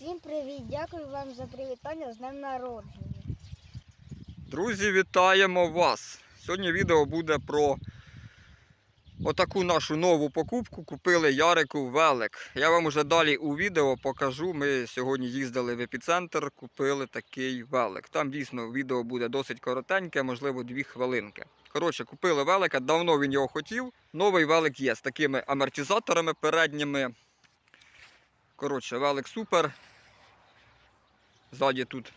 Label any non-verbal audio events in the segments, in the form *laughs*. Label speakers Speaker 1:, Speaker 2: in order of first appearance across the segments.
Speaker 1: Всім привіт! Дякую вам за привітання з днем народження.
Speaker 2: Друзі, вітаємо вас! Сьогодні відео буде про отаку нашу нову покупку. Купили Ярику велик. Я вам уже далі у відео покажу. Ми сьогодні їздили в епіцентр, купили такий велик. Там дійсно відео буде досить коротеньке, можливо, дві хвилинки. Коротше, купили велика, давно він його хотів. Новий велик є з такими амортизаторами передніми. Коротше, велик супер. Ззаді тут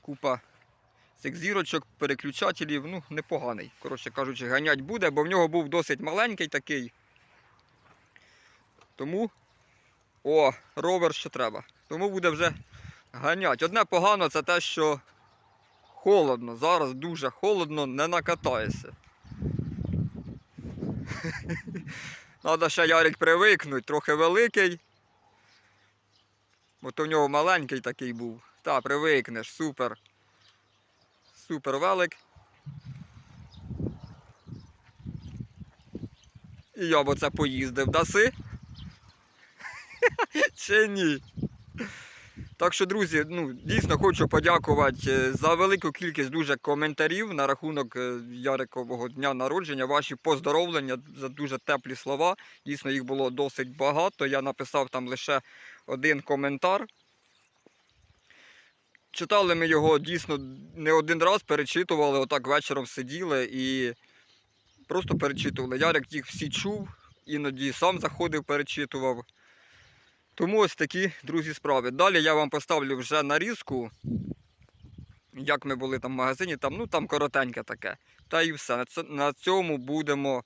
Speaker 2: купа цих зірочок, переключателів, ну, непоганий. Коротше кажучи, ганять буде, бо в нього був досить маленький такий. Тому. О, ровер що треба. Тому буде вже ганять. Одне погано це те, що холодно. Зараз дуже холодно, не накатаєшся. Треба *laughs* ще Ярик привикнуть, трохи великий. Бо то в нього маленький такий був. Та, привикнеш, супер. Супер велик. І я б оце поїздив, даси? *laughs* Чи ні? Так що, друзі, ну, дійсно хочу подякувати е, за велику кількість дуже коментарів на рахунок е, Ярикового дня народження. Ваші поздоровлення за дуже теплі слова. Дійсно, їх було досить багато. Я написав там лише один коментар. Читали ми його дійсно не один раз, перечитували, отак вечором сиділи і просто перечитували. Ярик їх всі чув, іноді сам заходив, перечитував. Тому ось такі, друзі, справи. Далі я вам поставлю вже нарізку, як ми були там в магазині, там, ну там коротеньке таке. Та і все. На цьому будемо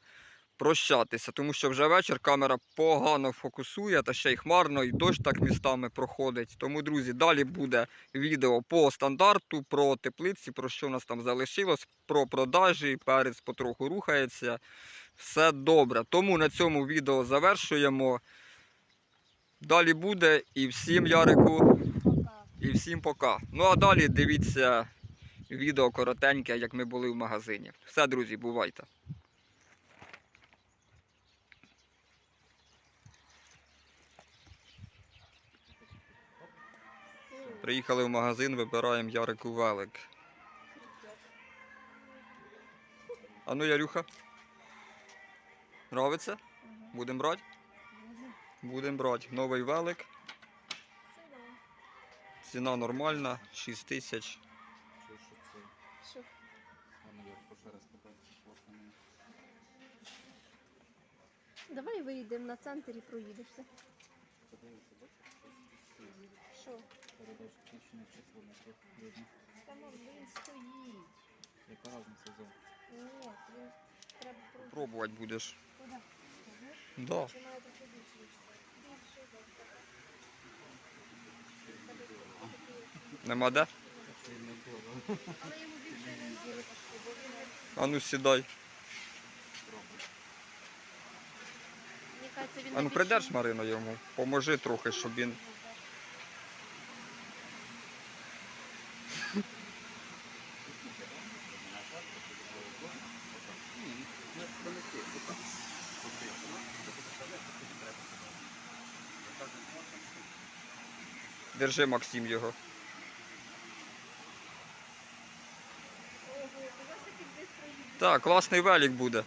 Speaker 2: прощатися, тому що вже вечір камера погано фокусує, та ще й хмарно, і дощ так містами проходить. Тому, друзі, далі буде відео по стандарту, про теплиці, про що у нас там залишилось, про продажі, перець потроху рухається. Все добре. Тому на цьому відео завершуємо. Далі буде і всім Ярику, і всім пока. Ну а далі дивіться відео коротеньке, як ми були в магазині. Все, друзі, бувайте. Приїхали в магазин, вибираємо Ярику велик. А ну, Ярюха. Нравиться? Будемо брати? Будемо брати. Новий велик. Ціна нормальна, 6 тисяч.
Speaker 1: Давай вийдемо на центр і проїдешся. Що? Там він стоїть.
Speaker 3: Яка разниця за?
Speaker 1: Ні, він треба проїхати.
Speaker 2: Пробувати будеш.
Speaker 1: Куди?
Speaker 2: Да.
Speaker 1: Чи має трохи більше? Більше, так.
Speaker 2: Нема де? А ну сідай. А ну придерж. Марину йому. Поможи трохи, щоб він. Держи Максим його. Так, класний велик буде.